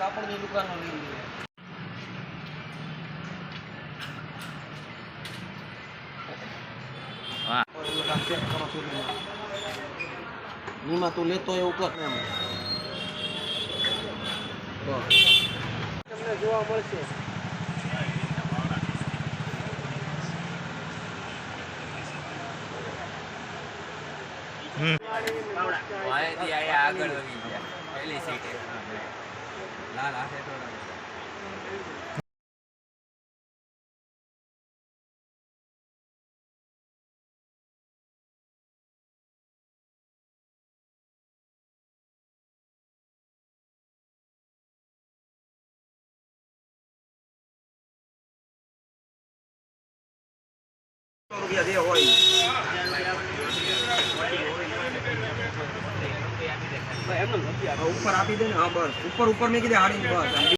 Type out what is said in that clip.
કાપડની દુકાનો લીધી વાહ ઓલું કામ check કરો સુધીમાં. નીમાં તું લેતો એવું કર. એમ તમને જોવા મળશે. આગળ વધી ગયા. પહેલી સીટે. 来来，先坐这儿。Yeah, yeah, yeah. ઉપર આપી દે ને હા બસ. ઉપર ઉપર મેં કીધે હાડી બસ.